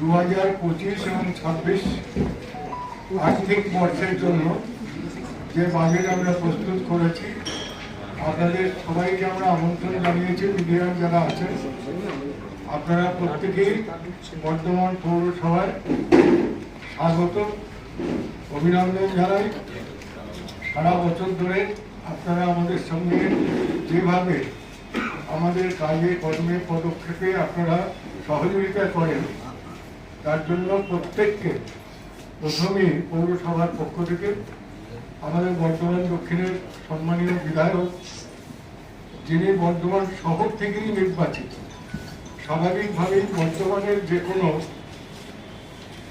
দু হাজার পঁচিশ এবং ছাব্বিশ আর্থিক বর্ষের জন্য যে বাজেট আমরা প্রস্তুত করেছি, আপনাদের সবাইকে আমরা আমন্ত্রণ জানিয়েছি মিডিয়ার যারা আছেন, আপনারা প্রত্যেকেই বর্ধমান পৌরসভায় স্বাগত, অভিনন্দন জানাই। সারা বছর ধরে আপনারা আমাদের সঙ্গে যেভাবে আমাদের কাজে কর্মে পদক্ষেপে আপনারা সহযোগিতা করেন তার জন্য প্রত্যেককে প্রথমেই পৌরসভার পক্ষ থেকে আমাদের বর্ধমান দক্ষিণের সম্মানীয় বিধায়ক, যিনি বর্ধমান শহর থেকেই নির্বাচিত, স্বাভাবিকভাবেই বর্তমানের যে কোনো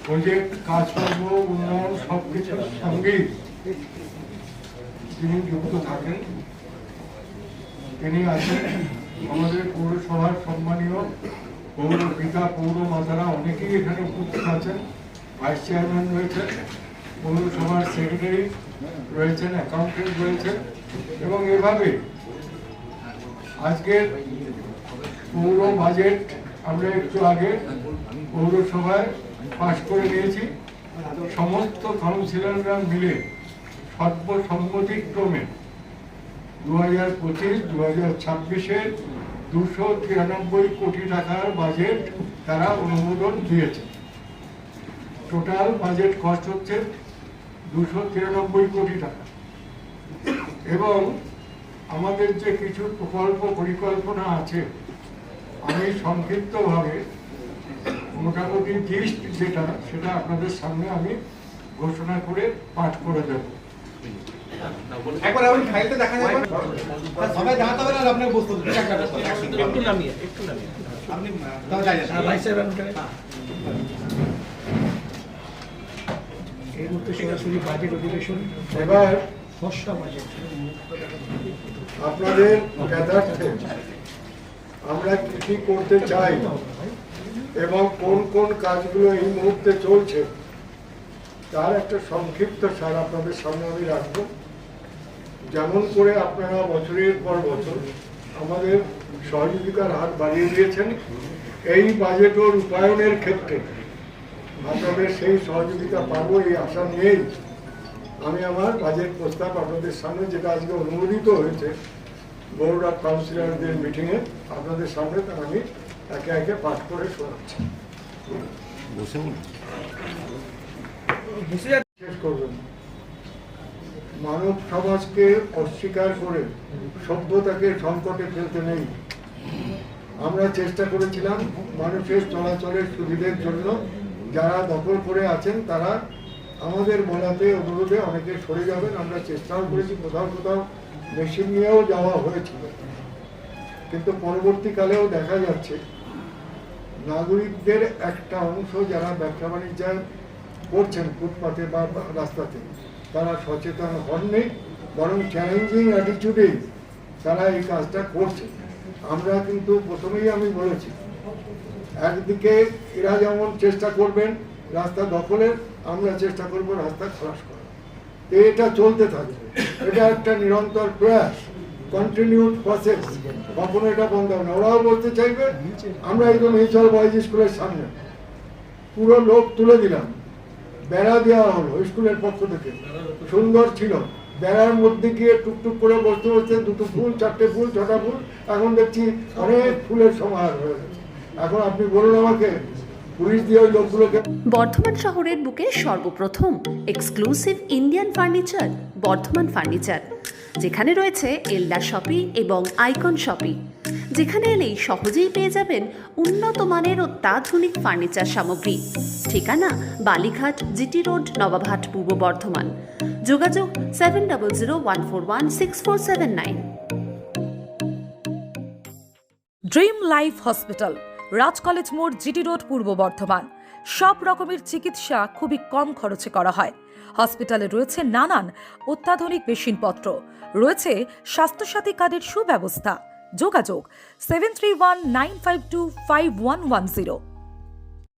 প্রজেক্ট, কাজকর্ম, উন্নয়ন সব কিছুর সঙ্গেই যিনি যুক্ত থাকেন। তিনি আছেন আমাদের পৌরসভার সম্মানীয় পৌর পিতা, পৌর মাতারা অনেকেই এখানে উপস্থিত আছেন। ভাইস চেয়ারম্যান রয়েছেন, পৌরসভার সেক্রেটারি রয়েছেন অ্যাকাউন্টেন্ট রয়েছেন এবং এভাবে আজকের পৌর বাজেট আমরা একটু আগে পৌরসভায় পাশ করে নিয়েছি সমস্ত কাউন্সিলররা মিলে সর্বসম্মতিক্রমে দু হাজার পঁচিশ দু হাজার ছাব্বিশের দুশো তিরানব্বই কোটি টাকার বাজেট তারা অনুমোদন দিয়েছে। টোটাল বাজেট কস্ট হচ্ছে দুশো তিরানব্বই কোটি টাকা। এবং আমাদের যে কিছু প্রকল্প পরিকল্পনা আছে, আমি সংক্ষিপ্তভাবে মোটামুটি লিস্ট যেটা, সেটা আপনাদের সামনে আমি ঘোষণা করে পাঠ করে দেবো। একবার আপনি ফাইলটা দেখা যাবে সবাই দাঁড়াতে হবে না আর আপনাকে একটু নামিয়ে একটু নামিয়ে। আপনি তাও যাই আর ভাইস চেয়ারম্যান উঠে এই মুহূর্তে সরাসরি বাজেট অধিবেশন। এবার খসড়া বাজেট আপনাদের আমরা কি কি করতে চাই এবং কোন কোন কাজগুলো এই মুহূর্তে চলছে তার একটা সংক্ষিপ্ত সার আপনাদের সামনে আমি রাখব। যেমন করে আপনারা বছরের পর বছর আমাদের সহযোগিতার হাত বাড়িয়ে দিয়েছেন এই বাজেট ও রূপায়ণের ক্ষেত্রে আপনাদের সেই সহযোগিতা পাবো এই আশা নিয়েই আমি আমার বাজেট প্রস্তাব আপনাদের সামনে যেটা আজকে অনুমোদিত হয়েছে বোর্ড অফ কাউন্সিলরদের মিটিংয়ে আপনাদের সামনে তা আমি একে একে পাঠ করে শোনাচ্ছি। শেষ করবেন। মানব সমাজকে অস্বীকার করে সভ্যতাকে সংকটে ফেলতে নেই। আমরা চেষ্টা করেছিলাম মানুষের চলাচলের সুবিধের জন্য। যারা দখল করে আছেন, তারা আমাদের বলাতে অনুরোধে অনেকে সরে যাবেন। আমরা চেষ্টাও করেছি, কোথাও কোথাও মেশিন নিয়েও যাওয়া হয়েছিল। কিন্তু পরবর্তীকালেও দেখা যাচ্ছে, নাগরিকদের একটা অংশ যারা ব্যবসা বাণিজ্য করছেন, ফুটপাতে বা রাস্তাতে তারা সচেতন হননি, বরং চ্যালেঞ্জিং অ্যাটিটিউডেই তারা এই কাজটা করছে। আমরা কিন্তু প্রথমেই আমি বলেছি, একদিকে এরা যেমন চেষ্টা করবেন রাস্তা দখলের, আমরা চেষ্টা করব রাস্তা খালাস করার। তো এটা চলতে থাকবে। এটা একটা নিরন্তর প্রয়াস কন্টিনিউড প্রসেস কখনো এটা বন্ধ হবে না। ওরাও বলতে চাইবে, আমরা একদম হিচল বয়েজ স্কুলের সামনে। পুরো লোক তুলে দিলাম। বেড়া দেওয়া হলো স্কুলের পক্ষ থেকে। সুন্দর ছিল। বেড়ার মধ্যে গিয়ে টুকটুক করে বসতে বসতে দুটো ফুল, চারটে ফুল, ছটা ফুল, এখন দেখছি অনেক ফুলের সমাহার হয়ে এখন আপনি বলুন আমাকে বর্ধমান শহরের বুকে সর্বপ্রথম exclusive Indian furniture Bardhaman furniture যেখানে রয়েছে এলডা শপি এবং আইকন শপি যেখানে এলেই সহজেই পেয়ে যাবেন উন্নত মানের অত্যাধুনিক ফার্নিচার সামগ্রী। ঠিকানা বালিঘাট জিটি রোড, নবাবহাট, পূর্ব বর্ধমান। যোগাযোগ seven double zero one four one six four seven nine dream life hospital, Raj college মোড়, জিটি রোড, পূর্ব বর্ধমান। সব রকমের চিকিৎসা খুবই কম খরচে করা হয়। হসপিটালে রয়েছে নানান অত্যাধুনিক মেশিনপত্র। রয়েছে স্বাস্থ্যসাথী কার্ডের সুব্যবস্থা। যোগাযোগ seven three one nine five two five one one zero